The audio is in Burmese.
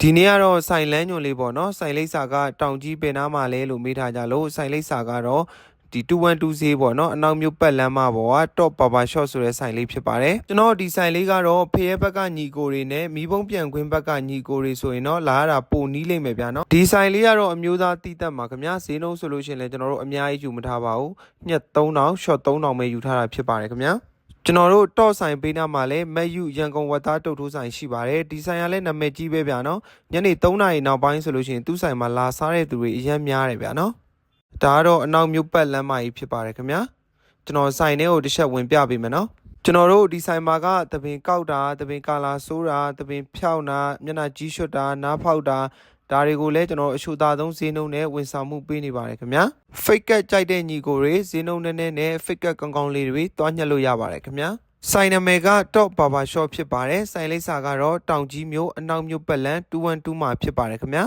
ဒီနေ့ကတော့ဆိုင်လန်းညွန်လေးပေါ့နော်ဆိုင်လိပ်စာကတောင်ကြီးပင်နာမှာလဲလို့မေးထားကြလို့ဆိုင်လိပ်စာကတော့ဒီ212ဈေးပေါ့နော်အနောက်မြို့ပတ်လမ်းမပေါ်က top papa shop ဆိုတဲ့ဆိုင်လေးဖြစ်ပါတယ်ကျွန်တော်ဒီဆိုင်လေးကတော့ဖရဲဘက်ကညီကိုတွေနဲ့မီးပုံးပြန်ခွင်းဘက်ကညီကိုတွေဆိုရင်တော့လာရတာပိုနီးလိမ့်မယ်ဗျာနော်ဒီဆိုင်လေးကတော့အမျိုးသားတီးတက်မှာခင်ဗျာဈေးနှုန်းဆိုလို့ရှိရင်လည်းကျွန်တော်တို့အများကြီးယူမထားပါဘူးညက်3000 short 3000ပဲယူထားတာဖြစ်ပါတယ်ခင်ဗျာ ကျွန်တော်တို့တော့ဆိုင်ပေးနာမှာလည်းမက်ယူရန်ကုန်ဝတ်သားတုတ်ထိုးဆိုင်ရှိပါတယ်ဒီဆိုင်ကလည်းနာမည်ကြီးပဲဗျာနော်ညနေ3နာရီနောက်ပိုင်းဆိုလို့ရှိရင်သူ့ဆိုင်မှာလာစားတဲ့သူတွေအများများတယ်ဗျာနော်ဒါကတော့အနောက်မြို့ပတ်လမ်းမကြီးဖြစ်ပါတယ်ခင်ဗျာကျွန်တော်ဆိုင်ထဲကိုတစ်ချက်ဝင်ပြပေးမယ်နော်ကျွန်တော်တို့ဒီဆိုင်မှာကသပင်ကောက်တာသပင်ကာလာဆိုးတာသပင်ဖြောင်းတာမျက်နှာကြီးရွှတ်တာနားဖောက်တာ ဒါတွေကိုလည်းကျွန်တော်အရှူသားဆုံးဈေးနှုန်းနဲ့ဝန်ဆောင်မှုပေးနေပါတယ်ခင်ဗျာ fake ကတ်ကြိုက်တဲ့ညီကိုတွေဈေးနှုန်းနည်းနည်းနဲ့ fake ကတ်ကောင်းကောင်းလေးတွေတွားညှက်လို့ရပါတယ်ခင်ဗျာဆိုင်နာမည်က Top Barber Shop ဖြစ်ပါတယ်ဆိုင်လိပ်စာကတော့တောင်ကြီးမြို့အနောက်မြို့ပတ်လမ်း212မှာဖြစ်ပါတယ်ခင်ဗျာ